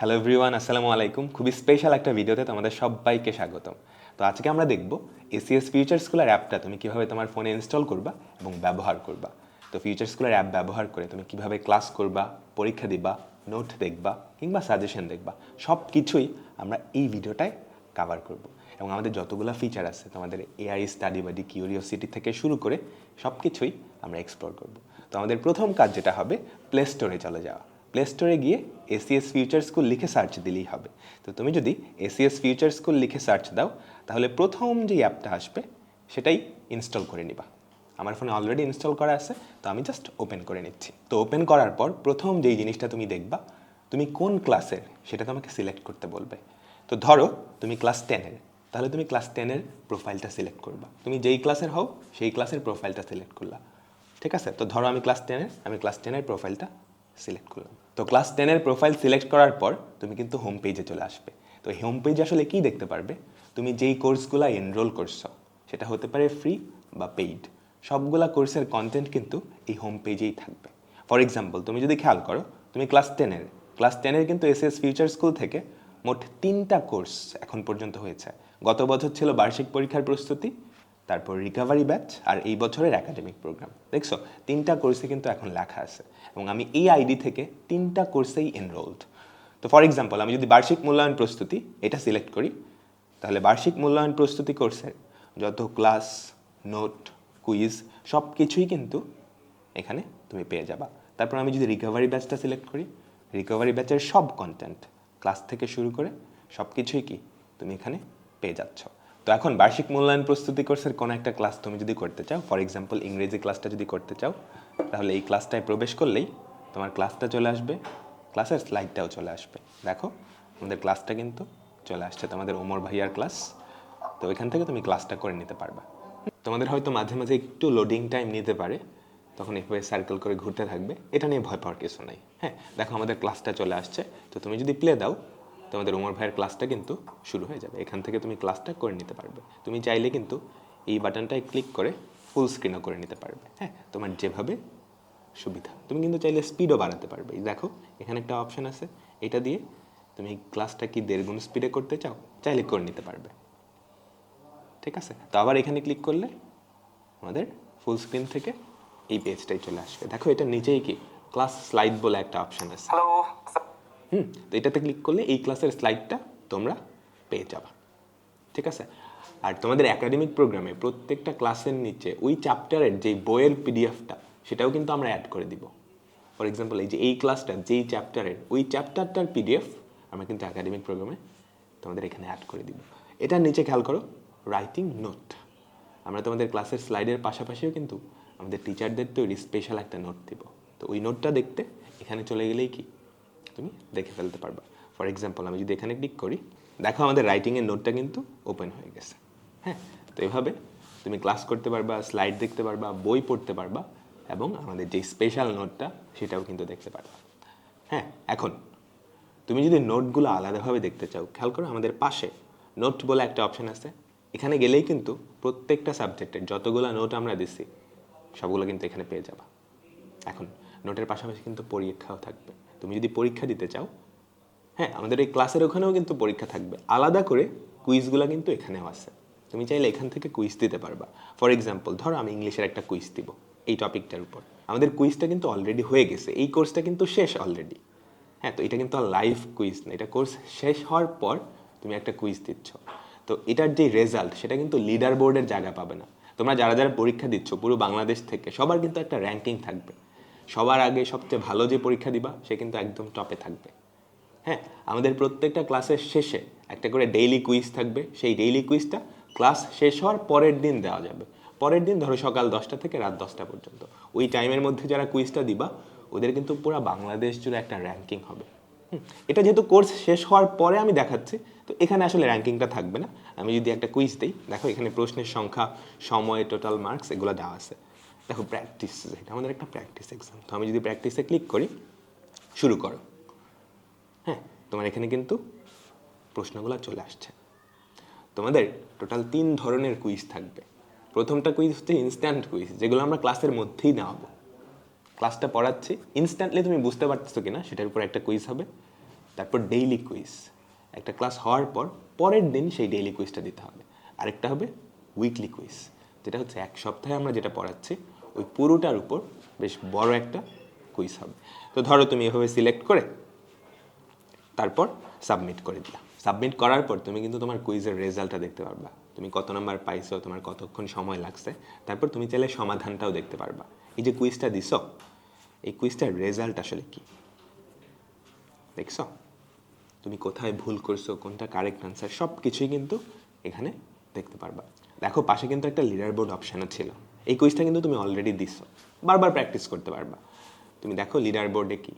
Hello everyone আসসালামু আলাইকুম। খুবই স্পেশাল একটা ভিডিওতে তোমাদের সবাইকে স্বাগতম। তো আজকে আমরা দেখব এসিএস ফিউচার স্কুলের অ্যাপটা তুমি কীভাবে তোমার ফোনে ইনস্টল করবা এবং ব্যবহার করবা। তো ফিউচার স্কুলের অ্যাপ ব্যবহার করে তুমি কীভাবে ক্লাস করবা, পরীক্ষা দিবা নোট দেখবা কিংবা সাজেশন দেখবা সব কিছুই আমরা এই ভিডিওটায় কাভার করব। এবং আমাদের যতগুলো ফিচার আছে, তোমাদের এআই স্টাডি বাডি কিউরিওসিটি থেকে শুরু করে সব কিছুই আমরা এক্সপ্লোর করব। তো আমাদের প্রথম কাজ যেটা হবে প্লে স্টোরে চলে যাওয়া। প্লে স্টোরে গিয়ে এসিএস ফিউচার স্কুল লিখে সার্চ দিলেই হবে। তো তুমি যদি এসিএস ফিউচার স্কুল লিখে সার্চ দাও, তাহলে প্রথম যে অ্যাপটা আসবে, সেটাই ইনস্টল করে নিবা। আমার ফোনে অলরেডি ইনস্টল করা আছে, তো আমি জাস্ট ওপেন করে নিচ্ছি। তো ওপেন করার পর প্রথম যেই জিনিসটা তুমি দেখবা, তুমি কোন ক্লাসের সেটা তোমাকে সিলেক্ট করতে বলবে। তো ধরো তুমি ক্লাস টেনের তাহলে তুমি ক্লাস টেনের প্রোফাইলটা সিলেক্ট করবা। তুমি যেই ক্লাসের হও, সেই ক্লাসের প্রোফাইলটা সিলেক্ট করলা। ঠিক আছে? তো ধরো আমি ক্লাস টেনের আমি ক্লাস টেনের প্রোফাইলটা সিলেক্ট করলাম তো ক্লাস টেনের প্রোফাইল সিলেক্ট করার পর তুমি কিন্তু হোম পেজে চলে আসবে। তো হোম পেজে আসলে কি দেখতে পারবে? তুমি যেই কোর্সগুলো এনরোল করছ, সেটা হতে পারে ফ্রি বা পেইড সবগুলা কোর্সের কন্টেন্ট কিন্তু এই হোম পেজেই থাকবে। ফর এক্সাম্পল তুমি যদি খেয়াল করো, তুমি ক্লাস টেনের ক্লাস টেনের কিন্তু এস এস ফিউচার স্কুল থেকে মোট তিনটা কোর্স এখন পর্যন্ত হয়েছে। গত বছর ছিল বার্ষিক পরীক্ষার প্রস্তুতি তারপর রিকভারি ব্যাচ আর এই বছরের একাডেমিক প্রোগ্রাম দেখছ? তিনটা কোর্সে কিন্তু এখন লেখা আছে এবং আমি এই আইডি থেকে তিনটা কোর্সেই এনরোলড তো ফর এক্সাম্পল আমি যদি বার্ষিক মূল্যায়ন প্রস্তুতি এটা সিলেক্ট করি, তাহলে বার্ষিক মূল্যায়ন প্রস্তুতি কোর্সের যত ক্লাস নোট কুইজ সব কিছুই কিন্তু এখানে তুমি পেয়ে যাবা। তারপর আমি যদি রিকভারি ব্যাচটা সিলেক্ট করি রিকভারি ব্যাচের সব কন্টেন্ট ক্লাস থেকে শুরু করে সব কিছুই কি তুমি এখানে পেয়ে যাচ্ছ। তো এখন বার্ষিক মূল্যায়ন প্রস্তুতি কোর্সের কোনো একটা ক্লাস তুমি যদি করতে চাও ফর এক্সাম্পল ইংরেজি ক্লাসটা যদি করতে চাও, তাহলে এই ক্লাসটায় প্রবেশ করলেই তোমার ক্লাসটা চলে আসবে, ক্লাসের স্লাইডটাও চলে আসবে। দেখো, আমাদের ক্লাসটা কিন্তু চলে আসছে, তোমাদের ওমর ভাইয়ার ক্লাস, তো এখান থেকে তুমি ক্লাসটা করে নিতে পারবা। তোমাদের হয়তো মাঝে মাঝে একটু লোডিং টাইম নিতে পারে, তখন এভাবে সার্কেল করে ঘুরতে থাকবে, এটা নিয়ে ভয় পাওয়ার কিছু নাই। হ্যাঁ দেখো আমাদের ক্লাসটা চলে আসছে, তো তুমি যদি প্লে দাও তোমাদের উমর ভাইয়ের ক্লাসটা কিন্তু শুরু হয়ে যাবে। এখান থেকে তুমি ক্লাসটা করে নিতে পারবে। তুমি চাইলে কিন্তু এই বাটনটায় ক্লিক করে ফুল স্ক্রিনও করে নিতে পারবে। হ্যাঁ তোমার যেভাবে সুবিধা। তুমি কিন্তু চাইলে স্পিডও বাড়াতে পারবে। দেখো, এখানে একটা অপশন আছে। এটা দিয়ে তুমি ক্লাসটা কি দেড় গুণ স্পিডে করতে চাও, চাইলে করে নিতে পারবে। ঠিক আছে? তো আবার এখানে ক্লিক করলে আমাদের ফুল স্ক্রিন থেকে এই পেজটাই চলে আসবে। দেখো, এটা নিচেই কি? ক্লাস স্লাইড বলে একটা অপশন আছে। হ্যালো হুম, তো এটাতে ক্লিক করলে এই ক্লাসের স্লাইডটা তোমরা পেয়ে যাবা। ঠিক আছে? আর তোমাদের একাডেমিক প্রোগ্রামে প্রত্যেকটা ক্লাসের নিচে ওই চ্যাপ্টারের যেই বইয়ের পিডিএফটা সেটাও কিন্তু আমরা অ্যাড করে দিব। ফর এক্সাম্পল এই যে এই ক্লাসটা যেই চ্যাপ্টারের ওই চ্যাপ্টারটার পিডিএফ আমরা কিন্তু একাডেমিক প্রোগ্রামে তোমাদের এখানে অ্যাড করে দিব। এটার নিচে খেয়াল করো রাইটিং নোট আমরা তোমাদের ক্লাসের স্লাইডের পাশাপাশিও কিন্তু আমাদের টিচারদের তৈরি স্পেশাল একটা নোট দিব। তো ওই নোটটা দেখতে এখানে চলে গেলেই কি? তুমি দেখে ফেলতে পারবা। ফর এক্সাম্পল আমি যদি এখানে ক্লিক করি, দেখো আমাদের রাইটিংয়ের নোটটা কিন্তু ওপেন হয়ে গেছে। হ্যাঁ? তো এভাবে তুমি ক্লাস করতে পারবা স্লাইড দেখতে পারবা, বই পড়তে পারবা এবং আমাদের যে স্পেশাল নোটটা সেটাও কিন্তু দেখতে পারবা। হ্যাঁ? এখন, তুমি যদি নোটগুলো আলাদাভাবে দেখতে চাও, খেয়াল করো আমাদের পাশে নোট বলে একটা অপশন আছে। এখানে গেলেই কিন্তু প্রত্যেকটা সাবজেক্টের যতগুলো নোট আমরা দিচ্ছি সবগুলো কিন্তু এখানে পেয়ে যাবা। এখন নোটের পাশাপাশি কিন্তু পরীক্ষাও থাকবে। তুমি যদি পরীক্ষা দিতে চাও হ্যাঁ আমাদের এই ক্লাসের ওখানেও কিন্তু পরীক্ষা থাকবে। আলাদা করে কুইজগুলো কিন্তু এখানেও আছে। তুমি চাইলে এখান থেকে কুইজ দিতে পারবা। ফর এক্সাম্পল ধরো আমি ইংলিশের একটা কুইজ দিব এই টপিকটার উপর। আমাদের কুইজটা কিন্তু অলরেডি হয়ে গেছে। এই কোর্সটা কিন্তু শেষ অলরেডি হ্যাঁ তো এটা কিন্তু লাইভ কুইজ না। এটা কোর্স শেষ হওয়ার পর তুমি একটা কুইজ দিচ্ছ। তো এটার যে রেজাল্ট সেটা কিন্তু লিডার বোর্ডের জায়গা পাবে না। তোমরা যারা যারা পরীক্ষা দিচ্ছ, পুরো বাংলাদেশ থেকে, সবার কিন্তু একটা র্যাঙ্কিং থাকবে। সবার আগে সবচেয়ে ভালো যে পরীক্ষা দিবা, সে কিন্তু একদম টপে থাকবে। হ্যাঁ আমাদের প্রত্যেকটা ক্লাসের শেষে একটা করে ডেইলি কুইজ থাকবে। সেই ডেইলি কুইজটা ক্লাস শেষ হওয়ার পরের দিন দেওয়া যাবে। পরের দিন ধরো সকাল দশটা থেকে রাত দশটা পর্যন্ত। ওই টাইমের মধ্যে যারা কুইজটা দিবা, ওদের কিন্তু পুরো বাংলাদেশ জুড়ে একটা র্যাঙ্কিং হবে। এটা যেহেতু কোর্স শেষ হওয়ার পরে আমি দেখাচ্ছি, তো এখানে আসলে র্যাঙ্কিংটা থাকবে না। আমি যদি একটা কুইজ দিই, দেখো এখানে প্রশ্নের সংখ্যা, সময় টোটাল মার্কস এগুলো দেওয়া আছে। দেখো প্র্যাকটিস এটা আমাদের একটা প্র্যাকটিস এক্সাম তো আমি যদি প্র্যাকটিসে ক্লিক করি, শুরু করো। হ্যাঁ তোমার এখানে কিন্তু প্রশ্নগুলো চলে আসছে। তোমাদের টোটাল তিন ধরনের কুইজ থাকবে। প্রথমটা কুইজ হচ্ছে ইনস্ট্যান্ট কুইজ যেগুলো আমরা ক্লাসের মধ্যেই নেওয়াবো। ক্লাসটা পড়াচ্ছি। ইনস্ট্যান্টলি তুমি বুঝতে পারতেছো কিনা, সেটার উপর একটা কুইজ হবে। তারপর ডেইলি কুইজ একটা ক্লাস হওয়ার পর, পরের দিন সেই ডেইলি কুইজটা দিতে হবে। আরেকটা হবে উইকলি কুইজ যেটা হচ্ছে এক সপ্তাহে আমরা যেটা পড়াচ্ছি ওই পুরোটার উপর বেশ বড় একটা কুইজ হবে। তো ধরো তুমি এভাবে সিলেক্ট করে তারপর সাবমিট করে দিলা। সাবমিট করার পর তুমি কিন্তু তোমার কুইজের রেজাল্টটা দেখতে পারবা। তুমি কত নাম্বার পাইছো, তোমার কতক্ষণ সময় লাগছে, তারপর তুমি চাইলে সমাধানটাও দেখতে পারবা। এই যে কুইজটা দিছ, এই কুইজটার রেজাল্ট আসলে কি? দেখছ? তুমি কোথায় ভুল করছ, কোনটা কারেক্ট আনসার সব কিছুই কিন্তু এখানে দেখতে পারবা। দেখো, পাশে কিন্তু একটা লিডার বোর্ড অপশানও ছিল। এই কুইজটা কিন্তু তুমি অলরেডি দিছো। বারবার প্র্যাকটিস করতে পারবা। তুমি দেখো লিডার বোর্ডে কি?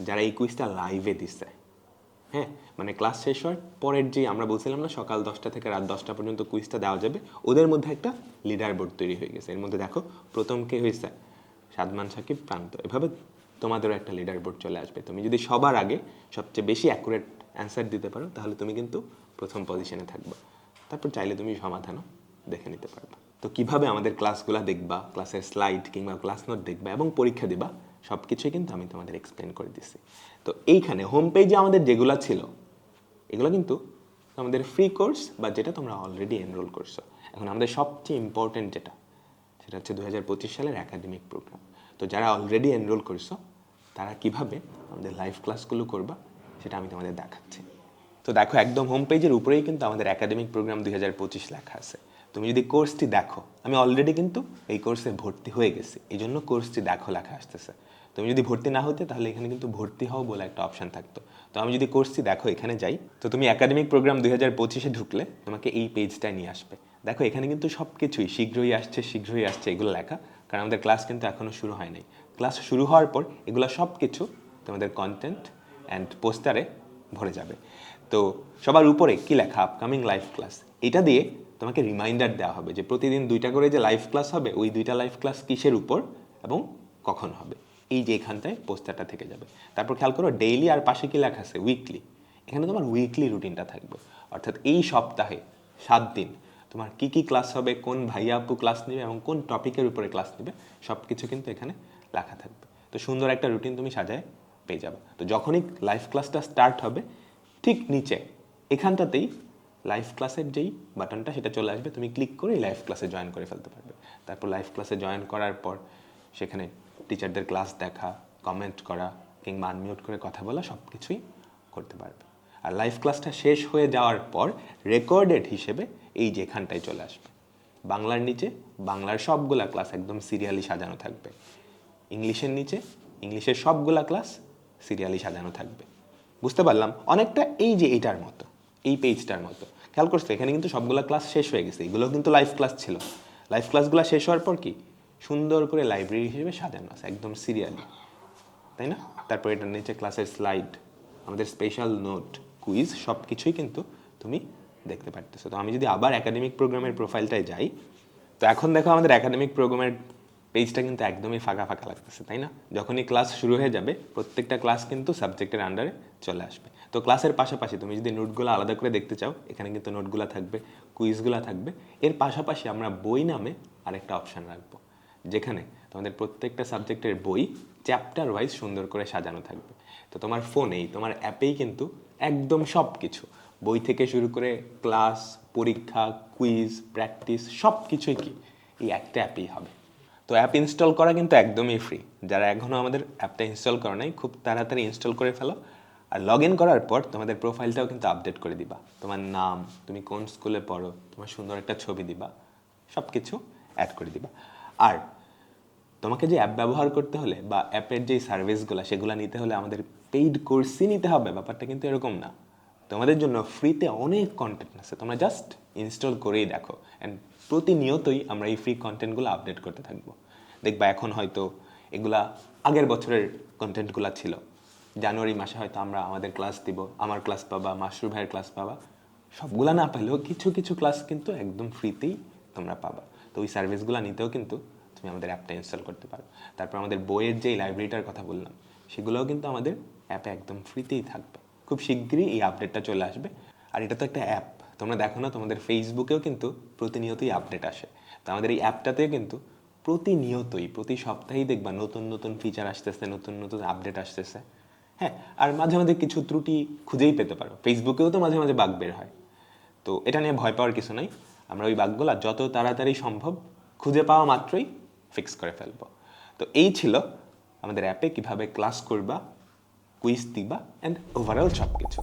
যারা এই কুইজটা লাইভে দিচ্ছে হ্যাঁ? মানে ক্লাস শেষ হওয়ার পরের যে আমরা বলছিলাম না, সকাল দশটা থেকে রাত দশটা পর্যন্ত কুইজটা দেওয়া যাবে, ওদের মধ্যে একটা লিডার বোর্ড তৈরি হয়ে গেছে। এর মধ্যে দেখো, প্রথম কে হয়েছে? সাদমান সাকিব প্রান্ত। এভাবে তোমাদেরও একটা লিডার বোর্ড চলে আসবে। তুমি যদি সবার আগে সবচেয়ে বেশি অ্যাকুরেট অ্যান্সার দিতে পারো, তাহলে তুমি কিন্তু প্রথম পজিশনে থাকবে। তারপর চাইলে তুমি সমাধানও দেখে নিতে পারবে। তো কীভাবে আমাদের ক্লাসগুলো দেখবা? ক্লাসের স্লাইড কিংবা ক্লাস নোট দেখবা এবং পরীক্ষা দিবা? সব কিছুই কিন্তু আমি তোমাদের এক্সপ্লেন করে দিচ্ছি তো এইখানে হোম পেজে আমাদের যেগুলো ছিল, এগুলো কিন্তু আমাদের ফ্রি কোর্স বা যেটা তোমরা অলরেডি এনরোল করছ। এখন আমাদের সবচেয়ে ইম্পর্টেন্ট যেটা, সেটা হচ্ছে দু হাজার পঁচিশ সালের একাডেমিক প্রোগ্রাম তো যারা অলরেডি এনরোল করছ, তারা কীভাবে আমাদের লাইভ ক্লাসগুলো করবা, সেটা আমি তোমাদের দেখাচ্ছি। তো দেখো, একদম হোম পেজের উপরেই কিন্তু আমাদের একাডেমিক প্রোগ্রাম পঁচিশ লেখা আছে। তুমি যদি কোর্সটি দেখো, আমি অলরেডি কিন্তু এই কোর্সে ভর্তি হয়ে গেছি, এই জন্য কোর্সটি দেখো লেখা আসতেছে। তুমি যদি ভর্তি না হতে, তাহলে এখানে কিন্তু ভর্তি হও বলে একটা অপশন থাকতো। তো আমি যদি কোর্সটি দেখো, এখানে যাই, তো তুমি একাডেমিক প্রোগ্রাম দুই হাজার পঁচিশে ঢুকলে, তোমাকে এই পেজটায় নিয়ে আসবে। দেখো, এখানে কিন্তু সব কিছুই শীঘ্রই আসছে শীঘ্রই আসছে এগুলো লেখা, কারণ আমাদের ক্লাস কিন্তু এখনও শুরু হয় নাই। ক্লাস শুরু হওয়ার পর এগুলো সব কিছু তোমাদের কন্টেন্ট অ্যান্ড পোস্টারে ভরে যাবে। তো সবার উপরে কি লেখা আপকামিং লাইভ ক্লাস এটা দিয়ে তোমাকে রিমাইন্ডার দেওয়া হবে যে প্রতিদিন দুইটা করে যে লাইভ ক্লাস হবে, ওই দুইটা লাইভ ক্লাস কিসের উপর এবং কখন হবে? এই যে এখানটায় পোস্টারটা থেকে যাবে। তারপর খেয়াল করো ডেইলি আর পাশে কি লেখা আছে? উইকলি এখানে তোমার উইকলি রুটিনটা থাকবে। অর্থাৎ এই সপ্তাহে সাত দিন তোমার কি কি ক্লাস হবে, কোন ভাইয়া আপু ক্লাস নেবে এবং কোন টপিকের উপরে ক্লাস নেবে সব কিছু কিন্তু এখানে লেখা থাকবে। তো সুন্দর একটা রুটিন তুমি সাজায় পেয়ে যাবে। তো যখনই লাইভ ক্লাসটা স্টার্ট হবে, ঠিক নিচে, এখানটাতেই লাইভ ক্লাসের যেই বাটনটা সেটা চলে আসবে, তুমি ক্লিক করে লাইভ ক্লাসে জয়েন করে ফেলতে পারবে। তারপর লাইভ ক্লাসে জয়েন করার পর সেখানে টিচারদের ক্লাস দেখা কমেন্ট করা কিংবা আনমিউট করে কথা বলা সব কিছুই করতে পারবে। আর লাইভ ক্লাসটা শেষ হয়ে যাওয়ার পর রেকর্ডেড হিসেবে এই যে এখানটায় চলে আসবে। বাংলার নিচে, বাংলার সবগুলা ক্লাস একদম সিরিয়ালি সাজানো থাকবে। ইংলিশের নিচে, ইংলিশের সবগুলা ক্লাস সিরিয়ালি সাজানো থাকবে। বুঝতে পারলাম? অনেকটা এই যে এইটার মতো। এই পেজটার মতো। খেয়াল করছ এখানে কিন্তু সবগুলা ক্লাস শেষ হয়ে গেছে। এগুলো কিন্তু লাইভ ক্লাস ছিল। লাইভ ক্লাসগুলো শেষ হওয়ার পর কি? সুন্দর করে লাইব্রেরি হিসেবে সাজানো আছে, একদম সিরিয়ালি তাই না? তারপর এটার নিচে ক্লাসের স্লাইড আমাদের স্পেশাল নোট কুইজ সব কিছুই কিন্তু তুমি দেখতে পারতেছো। তো আমি যদি আবার একাডেমিক প্রোগ্রামের প্রোফাইলটায় যাই, তো এখন দেখো আমাদের একাডেমিক প্রোগ্রামের পেজটা কিন্তু একদমই ফাঁকা ফাঁকা লাগতেছে, তাই না? যখনই ক্লাস শুরু হয়ে যাবে, প্রত্যেকটা ক্লাস কিন্তু সাবজেক্টের আন্ডারে চলে আসবে। তো ক্লাসের পাশাপাশি তুমি যদি নোটগুলো আলাদা করে দেখতে চাও, এখানে কিন্তু নোটগুলো থাকবে কুইজগুলো থাকবে। এর পাশাপাশি আমরা বই নামে আরেকটা অপশান রাখব, যেখানে তোমাদের প্রত্যেকটা সাবজেক্টের বই চ্যাপ্টার ওয়াইজ সুন্দর করে সাজানো থাকবে। তো তোমার ফোনেই তোমার অ্যাপেই কিন্তু একদম সব কিছু বই থেকে শুরু করে ক্লাস পরীক্ষা কুইজ প্র্যাকটিস সব কিছুই কি? এই একটা অ্যাপেই হবে। তো অ্যাপ ইনস্টল করা কিন্তু একদমই ফ্রি যারা এখনও আমাদের অ্যাপটা ইনস্টল করো নাই, খুব তাড়াতাড়ি ইনস্টল করে ফেলো। আর লগ ইন করার পর তোমাদের প্রোফাইলটাও কিন্তু আপডেট করে দিবা। তোমার নাম, তুমি কোন স্কুলে পড়ো, তোমার সুন্দর একটা ছবি দিবা সব কিছু অ্যাড করে দিবা। আর তোমাকে যে অ্যাপ ব্যবহার করতে হলে বা অ্যাপের যে সার্ভিসগুলো সেগুলো নিতে হলে আমাদের পেইড কোর্সই নিতে হবে। ব্যাপারটা কিন্তু এরকম না। তোমাদের জন্য ফ্রিতে অনেক কন্টেন্ট আছে। তোমরা জাস্ট ইনস্টল করেই দেখো। অ্যান্ড প্রতিনিয়তই আমরা এই ফ্রি কন্টেন্টগুলো আপডেট করতে থাকব। দেখবা এখন হয়তো এগুলা আগের বছরের কন্টেন্টগুলো ছিল। জানুয়ারি মাসে হয়তো আমরা আমাদের ক্লাস দিব, আমার ক্লাস পাবা মাসরুর ভাইয়ের ক্লাস পাবা। সবগুলা না পেলেও কিছু কিছু ক্লাস কিন্তু একদম ফ্রিতেই তোমরা পাবা। তো ওই সার্ভিসগুলো নিতেও কিন্তু তুমি আমাদের অ্যাপটা ইনস্টল করতে পারো। তারপর আমাদের বইয়ের যেই লাইব্রেরিটার কথা বললাম, সেগুলোও কিন্তু আমাদের অ্যাপে একদম ফ্রিতেই থাকবে। খুব শিগগিরই এই আপডেটটা চলে আসবে। আর এটা তো একটা অ্যাপ তোমরা দেখো না, তোমাদের ফেসবুকেও কিন্তু প্রতিনিয়তই আপডেট আসে। তো আমাদের এই অ্যাপটাতেও কিন্তু প্রতিনিয়তই, প্রতি সপ্তাহেই দেখবা নতুন নতুন ফিচার আসতেছে, নতুন নতুন আপডেট আসতেছে। হ্যাঁ আর মাঝে মাঝে কিছু ত্রুটি খুঁজেই পেতে পারো। ফেসবুকেও তো মাঝে মাঝে বাগ বের হয়। তো এটা নিয়ে ভয় পাওয়ার কিছু নাই। আমরা ওই বাগগুলো যত তাড়াতাড়ি সম্ভব খুঁজে পাওয়া মাত্রই ফিক্স করে ফেলব। তো এই ছিল আমাদের অ্যাপে কীভাবে ক্লাস করবা কুইজ দিবা অ্যান্ড ওভারঅল সব কিছু